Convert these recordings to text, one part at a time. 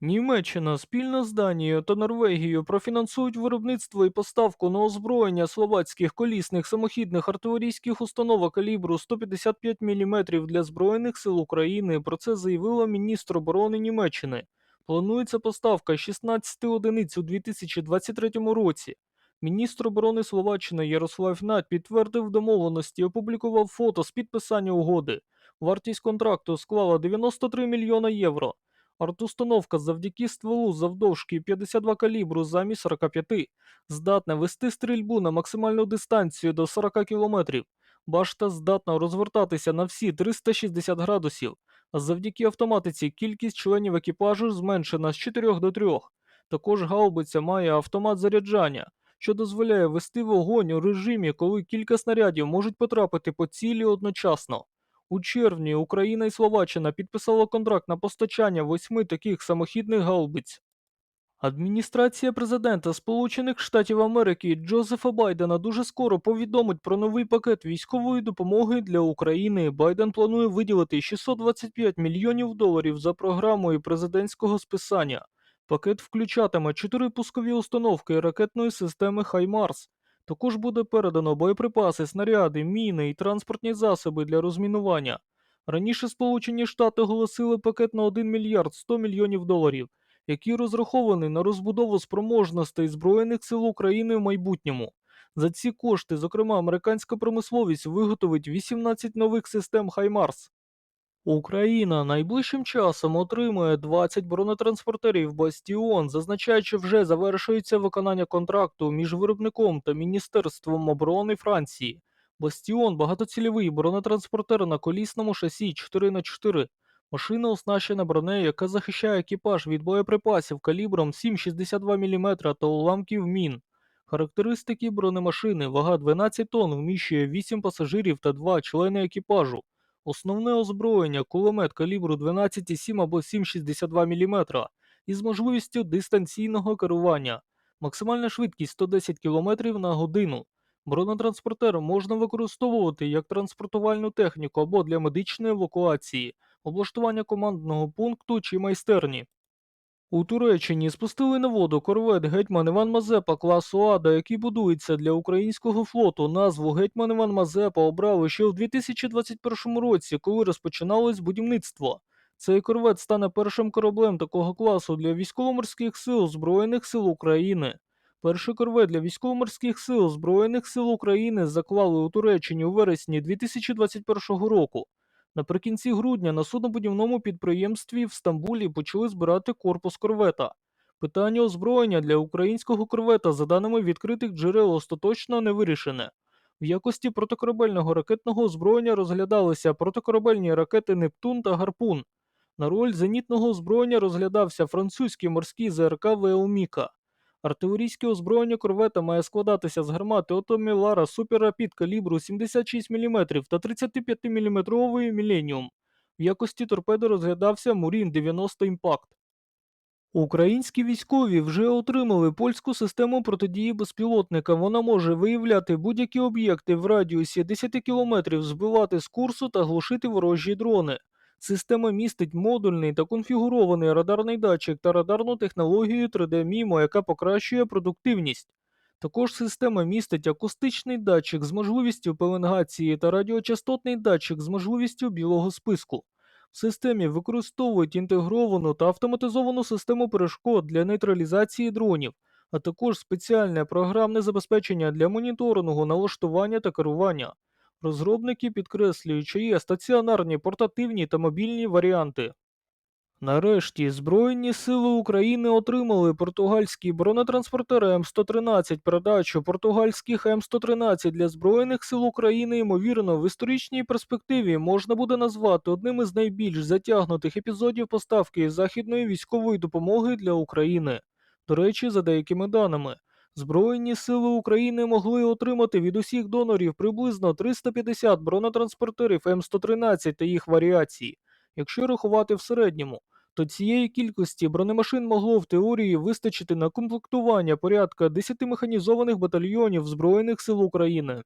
Німеччина спільно з Данією та Норвегією профінансують виробництво і поставку на озброєння словацьких колісних самохідних артилерійських установок калібру 155 мм для Збройних сил України. Про це заявила міністр оборони Німеччини. Планується поставка 16 одиниць у 2023 році. Міністр оборони Словаччини Ярослав Нат підтвердив домовленості і опублікував фото з підписання угоди. Вартість контракту склала 93 мільйона євро. Артустановка завдяки стволу завдовжки 52 калібру замість 45, здатна вести стрільбу на максимальну дистанцію до 40 км. Башта здатна розвертатися на всі 360 градусів, а завдяки автоматиці кількість членів екіпажу зменшена з 4 до 3. Також гаубиця має автомат заряджання, що дозволяє вести вогонь у режимі, коли кілька снарядів можуть потрапити по цілі одночасно. У червні Україна і Словаччина підписали контракт на постачання восьми таких самохідних гаубиць. Адміністрація президента Сполучених Штатів Америки Джозефа Байдена дуже скоро повідомить про новий пакет військової допомоги для України. Байден планує виділити 625 мільйонів доларів за програмою президентського списання. Пакет включатиме чотири пускові установки ракетної системи Хаймарс. Також буде передано боєприпаси, снаряди, міни і транспортні засоби для розмінування. Раніше Сполучені Штати оголосили пакет на 1 мільярд 100 мільйонів доларів, який розрахований на розбудову спроможностей Збройних сил України в майбутньому. За ці кошти, зокрема, американська промисловість виготовить 18 нових систем Хаймарс. Україна найближчим часом отримує 20 бронетранспортерів Бастіон, зазначаючи, вже завершується виконання контракту між виробником та Міністерством оборони Франції. Бастіон багатоцільовий бронетранспортер на колісному шасі 4х4. Машина оснащена бронею, яка захищає екіпаж від боєприпасів калібром 7,62 мм та уламків мін. Характеристики бронемашини вага 12 тонн вміщує 8 пасажирів та 2 члени екіпажу. Основне озброєння кулемет калібру 12,7 або 7,62 мм із можливістю дистанційного керування. Максимальна швидкість 110 км на годину. Бронетранспортер можна використовувати як транспортувальну техніку або для медичної евакуації, облаштування командного пункту чи майстерні. У Туреччині спустили на воду корвет Гетьман Іван Мазепа класу Ада, який будується для українського флоту. Назву Гетьман Іван Мазепа обрали ще у 2021 році, коли розпочиналось будівництво. Цей корвет стане першим кораблем такого класу для військово-морських сил Збройних сил України. Перший корвет для військово-морських сил Збройних сил України заклали у Туреччині у вересні 2021 року. Наприкінці грудня на суднобудівному підприємстві в Стамбулі почали збирати корпус корвета. Питання озброєння для українського корвета, за даними відкритих джерел, остаточно не вирішене. В якості протикорабельного ракетного озброєння розглядалися протикорабельні ракети Нептун та Гарпун. На роль зенітного озброєння розглядався французький морський ЗРК Веоміка. Артилерійське озброєння корвета має складатися з гармати Отомілара Суперрапід калібру 76 мм та 35 мм Міленіум. В якості торпеди розглядався Мурін 90 Імпакт. Українські військові вже отримали польську систему протидії безпілотника. Вона може виявляти будь-які об'єкти в радіусі 10 км, збивати з курсу та глушити ворожі дрони. Система містить модульний та конфігурований радарний датчик та радарну технологію 3D MIMO, яка покращує продуктивність. Також система містить акустичний датчик з можливістю пеленгації та радіочастотний датчик з можливістю білого списку. В системі використовують інтегровану та автоматизовану систему перешкод для нейтралізації дронів, а також спеціальне програмне забезпечення для моніторингу, налаштування та керування. Розробники підкреслюють, що є стаціонарні, портативні та мобільні варіанти. Нарешті Збройні сили України отримали португальські бронетранспортери М113. Передачу португальських М113 для Збройних сил України, ймовірно, в історичній перспективі можна буде назвати одним із найбільш затягнутих епізодів поставки західної військової допомоги для України. До речі, за деякими даними, Збройні сили України могли отримати від усіх донорів приблизно 350 бронетранспортерів М113 та їх варіацій. Якщо рахувати в середньому, то цієї кількості бронемашин могло в теорії вистачити на комплектування порядка 10 механізованих батальйонів Збройних сил України.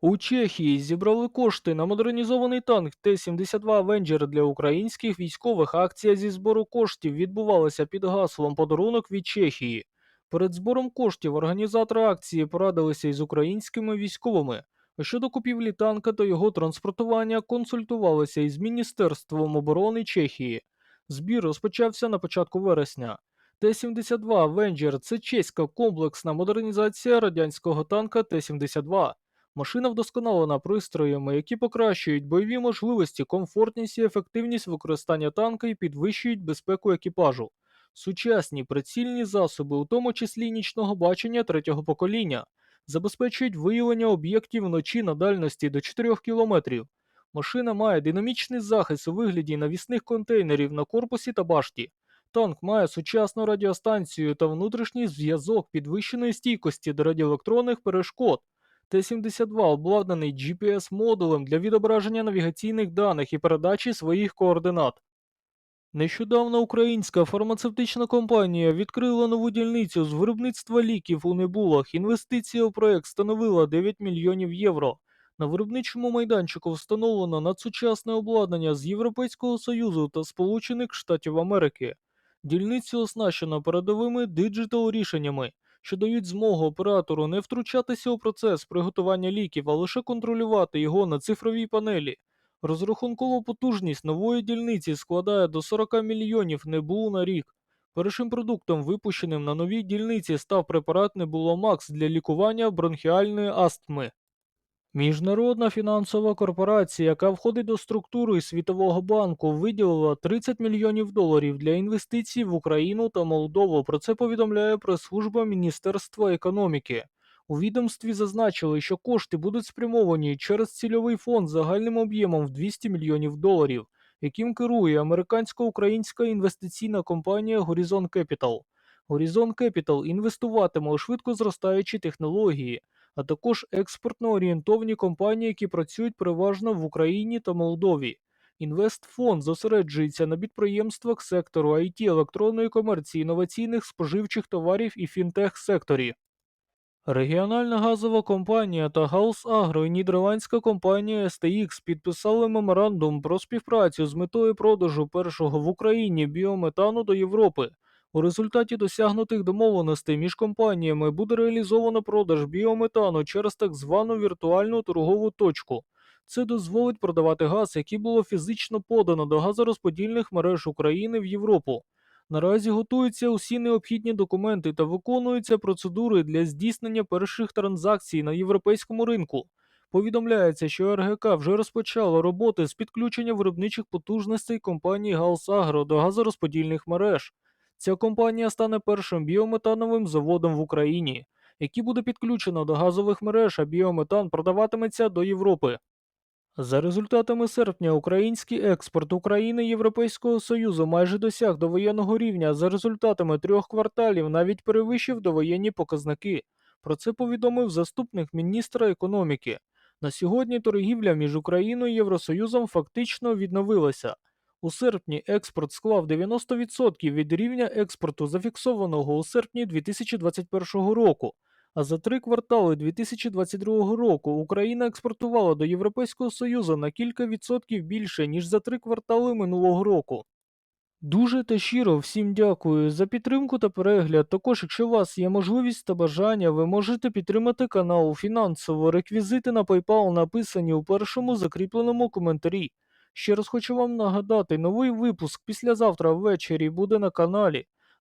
У Чехії зібрали кошти на модернізований танк Т-72 Avenger для українських військових. Акція зі збору коштів відбувалася під гаслом подарунок від Чехії. Перед збором коштів організатори акції порадилися із українськими військовими. Щодо купівлі танка та його транспортування консультувалися із Міністерством оборони Чехії. Збір розпочався на початку вересня. Т-72 Avenger – це чеська комплексна модернізація радянського танка Т-72. Машина вдосконалена пристроями, які покращують бойові можливості, комфортність і ефективність використання танка і підвищують безпеку екіпажу. Сучасні прицільні засоби, у тому числі нічного бачення третього покоління, забезпечують виявлення об'єктів вночі на дальності до 4 км. Машина має динамічний захист у вигляді навісних контейнерів на корпусі та башті. Танк має сучасну радіостанцію та внутрішній зв'язок підвищеної стійкості до радіоелектронних перешкод. Т-72 обладнаний GPS-модулем для відображення навігаційних даних і передачі своїх координат. Нещодавно українська фармацевтична компанія відкрила нову дільницю з виробництва ліків у Небулах. Інвестиція у проект становила 9 мільйонів євро. На виробничому майданчику встановлено надсучасне обладнання з Європейського Союзу та Сполучених Штатів Америки. Дільницю оснащено передовими диджитал рішеннями, що дають змогу оператору не втручатися у процес приготування ліків, а лише контролювати його на цифровій панелі. Розрахункова потужність нової дільниці складає до 40 мільйонів небул на рік. Першим продуктом, випущеним на новій дільниці, став препарат Небуломакс для лікування бронхіальної астми. Міжнародна фінансова корпорація, яка входить до структури Світового банку, виділила 30 мільйонів доларів для інвестицій в Україну та Молдову. Про це повідомляє прес-служба Міністерства економіки. У відомстві зазначили, що кошти будуть спрямовані через цільовий фонд загальним об'ємом в 200 мільйонів доларів, яким керує американсько-українська інвестиційна компанія Horizon Capital. Horizon Capital інвестуватиме у швидко зростаючі технології, а також експортно орієнтовні компанії, які працюють переважно в Україні та Молдові. Інвестфонд зосереджується на підприємствах сектору IT, електронної комерції, інноваційних споживчих товарів і фінтех-секторі. Регіональна газова компанія та Гаус Агро і нідерландська компанія STX підписали меморандум про співпрацю з метою продажу першого в Україні біометану до Європи. У результаті досягнутих домовленостей між компаніями буде реалізовано продаж біометану через так звану віртуальну торгову точку. Це дозволить продавати газ, який було фізично подано до газорозподільних мереж України в Європу. Наразі готуються усі необхідні документи та виконуються процедури для здійснення перших транзакцій на європейському ринку. Повідомляється, що РГК вже розпочало роботи з підключення виробничих потужностей компанії Галсагро до газорозподільних мереж. Ця компанія стане першим біометановим заводом в Україні, який буде підключено до газових мереж, а біометан продаватиметься до Європи. За результатами серпня, український експорт України Європейського Союзу майже досяг довоєнного рівня. За результатами трьох кварталів навіть перевищив довоєнні показники. Про це повідомив заступник міністра економіки. На сьогодні торгівля між Україною і Євросоюзом фактично відновилася. У серпні експорт склав 90% від рівня експорту, зафіксованого у серпні 2021 року. А за три квартали 2022 року Україна експортувала до Європейського Союзу на кілька відсотків більше, ніж за три квартали минулого року. Дуже та щиро всім дякую за підтримку та перегляд. Також, якщо у вас є можливість та бажання, ви можете підтримати канал фінансово. Реквізити на PayPal написані у першому закріпленому коментарі. Ще раз хочу вам нагадати, новий випуск післязавтра ввечері буде на каналі.